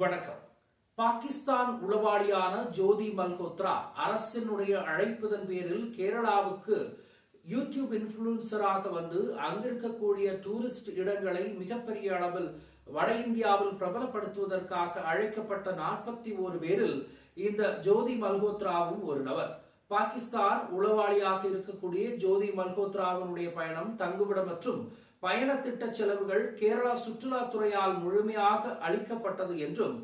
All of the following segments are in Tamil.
வணக்கம். பாகிஸ்தான் உளவாளியான ஜோதி மல்கோத்ரா அரசினுடைய அழைப்பதன் பேரில் கேரளாவுக்கு யூடியூப் இன்ஃபுளுசராக வந்து அங்கிருக்கக்கூடிய டூரிஸ்ட் இடங்களை மிகப்பெரிய அளவில் வட இந்தியாவில் பிரபலப்படுத்துவதற்காக அழைக்கப்பட்ட நாற்பத்தி ஓரு பேரில் இந்த ஜோதி மல்கோத்ராவும் ஒரு நபர். பாகிஸ்தான் உளவாளியாக இருக்கக்கூடிய ஜோதி மல்கோத்ராவினுடைய பயணம் தங்குவிடம் மற்றும் பயண திட்ட செலவுகள் கேரளா சுற்றுலாத்துறையால் முழுமையாக அளிக்கப்பட்டது என்றும்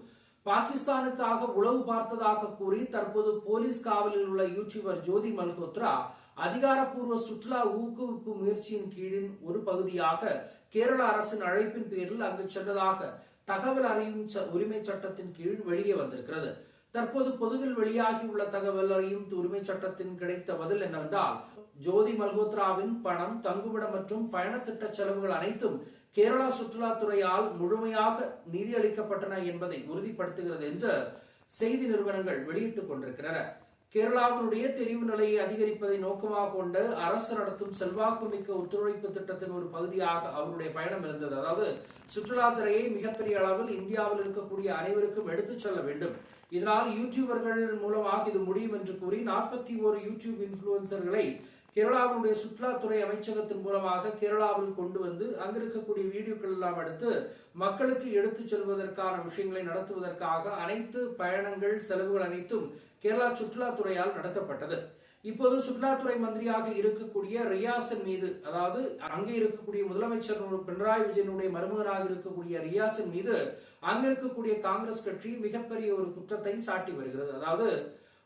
பாகிஸ்தானுக்காக உளவு பார்த்ததாக கூறி தற்போது போலீஸ் காவலில் உள்ள யூடியூபர் ஜோதி மல்கோத்ரா அதிகாரப்பூர்வ சுற்றுலா ஊக்குவிப்பு முயற்சியின் கீழின் ஒரு பகுதியாக கேரள அரசின் அழைப்பின் பேரில் அங்கு சென்றதாக தகவல் அறியும் ச- உரிமை சட்டத்தின் கீழ் வெளியே வந்திருக்கிறது. தற்போது பொதுவில் வெளியாகியுள்ள தகவல் அறியும் உரிமை சட்டத்தின் கிடைத்த பதில் என்னவென்றால் ஜோதி மல்ஹோத்ராவின் பணம் தங்குமிடம் மற்றும் பயண திட்ட செலவுகள் அனைத்தும் கேரளா சுற்றுலாத்துறையால் முழுமையாக நிதியளிக்கப்பட்டன என்பதை உறுதிப்படுத்துகிறது என்று செய்தி நிறுவனங்கள் வெளியிட்டுக் கொண்டிருக்கின்றன. கேரளாவினுடைய தெரிவு நிலையை அதிகரிப்பதை நோக்கமாக கொண்டு அரசு நடத்தும் செல்வாக்குமிக்க ஒத்துழைப்பு திட்டத்தின் ஒரு பகுதியாக அவருடைய பயணம் இருந்தது. அதாவது சுற்றுலாத்துறையை மிகப்பெரிய அளவில் இந்தியாவில் இருக்கக்கூடிய அனைவருக்கும் எடுத்துச் செல்ல வேண்டும். இதனால் யூடியூபர்கள் மூலமாக இது முடியும் என்று கூறி நாற்பத்தி ஒரு யூடியூப் இன்ஃபுளுசர்களை கேரளாவினுடைய சுற்றுலாத்துறை அமைச்சகத்தின் மூலமாக கேரளாவில் கொண்டு வந்து அங்கிருக்கக்கூடிய வீடியோக்கள் எல்லாம் எடுத்து மக்களுக்கு எடுத்துச் செல்வதற்கான விஷயங்களை நடத்துவதற்காக அனைத்து பயணங்கள் செலவுகள் அனைத்தும் கேரளா சுற்றுலாத்துறையால் நடத்தப்பட்டது. இப்போது சுற்றுலாத்துறை மந்திரியாக இருக்கக்கூடிய ரியாசன் மீது அதாவது அங்கே இருக்கக்கூடிய முதலமைச்சர் பினராயி விஜயனுடைய மருமகனாக இருக்கக்கூடிய ரியாசன் மீது அங்க இருக்கக்கூடிய காங்கிரஸ் கட்சி மிகப்பெரிய ஒரு குற்றத்தை சாட்டி வருகிறது. அதாவது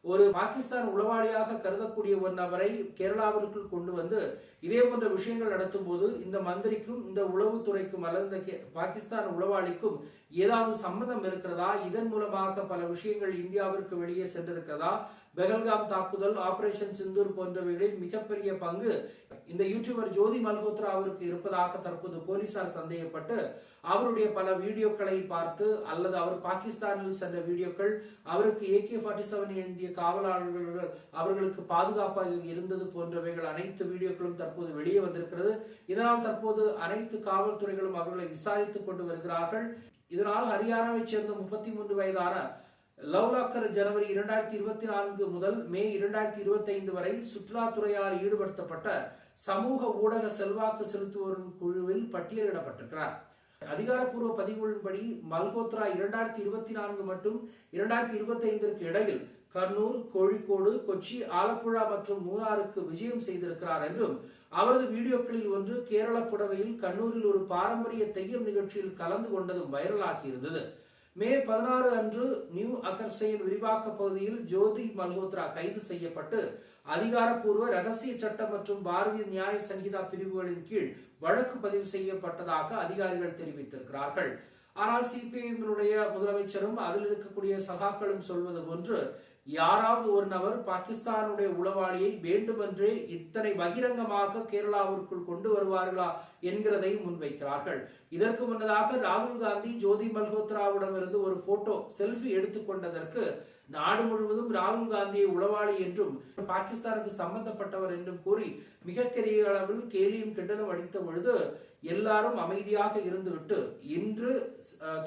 ஒரு பாகிஸ்தான் உளவாளியாக கருதக்கூடிய ஒரு நபரை கேரளாவிற்குள் கொண்டு வந்து இதே போன்ற விஷயங்கள் நடத்தும் போது இந்த மந்திரிக்கும் இந்த உளவுத்துறைக்கும் அல்லது இந்த கே- பாகிஸ்தான் உளவாளிக்கும் ஏதாவது சம்மந்தம் இருக்கிறதா? இதன் மூலமாக பல விஷயங்கள் இந்தியாவிற்கு வெளியே சென்றிருக்கிறதா? பெகல்காம் தாக்குதல் ஆபரேஷன் சிந்தூர் போன்றவைகளில் மிகப்பெரிய பங்கு இந்த யூடியூபர் ஜோதி மல்ஹோத்ராவிற்கு இருப்பதாக தற்போது போலீசார் சந்தேகப்பட்டு அவருடைய பல வீடியோக்களை பார்த்து அல்லது அவர் பாகிஸ்தானில் சென்ற வீடியோக்கள் அவருக்கு ஏகே ஃபார்ட்டி செவன் எழுந்திய காவலாளர்கள் அவர்களுக்கு பாதுகாப்பாக இருந்தது போன்றவைகள் அனைத்து வீடியோக்களும் தற்போது வெளியே வந்திருக்கிறது. இதனால் தற்போது அனைத்து காவல்துறைகளும் அவர்களை விசாரித்துக் கொண்டு வருகிறார்கள். இதனால் ஹரியானாவைச் சேர்ந்த முப்பத்தி மூன்று வயதான லவ்லாக்கர் ஜனவரி இரண்டாயிரத்தி இருபத்தி நான்கு முதல் மே இரண்டாயிரத்தி இருபத்தி ஐந்து வரை சுற்றுலாத்துறையால் ஈடுபடுத்தப்பட்ட சமூக ஊடக செல்வாக்கு செலுத்துவோரின் குழுவில் பட்டியலிடப்பட்டிருக்கிறார். அதிகாரப்பூர்வ பதிவுகளின்படி மல்கோத்ரா இரண்டாயிரத்தி இருபத்தி நான்கு மற்றும் இரண்டாயிரத்தி இருபத்தி ஐந்திற்கு இடையில் கர்னூல் கோழிக்கோடு கொச்சி ஆலப்புழா மற்றும் மூணாருக்கு விஜயம் செய்திருக்கிறார் என்றும் அவரது வீடியோக்களில் ஒன்று கேரள புடவையில் கண்ணூரில் ஒரு பாரம்பரிய தெய்யம் நிகழ்ச்சியில் கலந்து கொண்டதும் வைரலாகி இருந்தது. மே பதினாறு அன்று நியூ அகர்சையின் விரிவாக்க பகுதியில் ஜோதி மல்ஹோத்ரா கைது செய்யப்பட்டு அதிகாரப்பூர்வ ரகசிய சட்டம் மற்றும் பாரதிய நியாய சங்கீதா பிரிவுகளின் கீழ் வழக்கு பதிவு செய்யப்பட்டதாக அதிகாரிகள் தெரிவித்திருக்கிறார்கள். ஆனால் சிபிஐனுடைய முதலமைச்சரும் அதில் இருக்கக்கூடிய சகாக்களும் சொல்வது ஒன்று யாராவது ஒரு நபர் பாகிஸ்தானுடைய உளவாளியை வேண்டுமென்றே இத்தனை பகிரங்கமாக கேரளாவிற்குள் கொண்டு வருவார்களா என்கிறதை முன்வைக்கிறார்கள். இதற்கு முன்னதாக ராகுல் காந்தி ஜோதி மல்ஹோத்ராவிடமிருந்து ஒரு போட்டோ செல்ஃபி எடுத்துக்கொண்டதற்கு நாடு முழுவதும் ராகுல் காந்தியை உளவாளி என்றும் பாகிஸ்தானுக்கு சம்பந்தப்பட்டவர் என்றும் கூறி மிகப்பெரிய அளவில் கேலியும் கிண்டலும் அடித்த பொழுது எல்லாரும் அமைதியாக இருந்துவிட்டு இன்று அஹ்,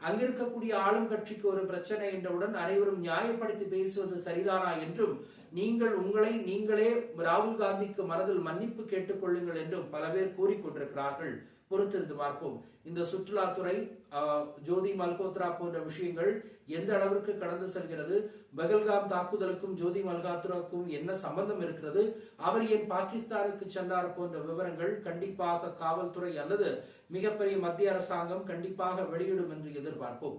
அங்க அங்கிருக்கக்கூடிய ஆளும் கட்சிக்கு ஒரு பிரச்சனை என்றவுடன் அனைவரும் நியாயப்படுத்தி பேசுவது சரிதானா என்றும் நீங்கள் உங்களை நீங்களே ராகுல் காந்திக்கு மனதில் மன்னிப்பு கேட்டுக்கொள்ளுங்கள் என்றும் பல பேர் கூறிக்கொண்டிருக்கிறார்கள் பொறுத்திருந்து பார்ப்போம் இந்த சுற்றுலாத்துறை ஜோதி மல்கோத்ரா போன்ற விஷயங்கள் எந்த அளவிற்கு கடந்து செல்கிறது பகல்காம் தாக்குதலுக்கும் ஜோதி மல்கோத்ராவுக்கும் என்ன சம்பந்தம் இருக்கிறது அவர் ஏன் பாகிஸ்தானுக்கு சென்றார் போன்ற விவரங்கள் கண்டிப்பாக காவல்துறை அல்லது மிகப்பெரிய மத்திய அரசாங்கம் கண்டிப்பாக வெளியிடும் என்று எதிர்பார்ப்போம்.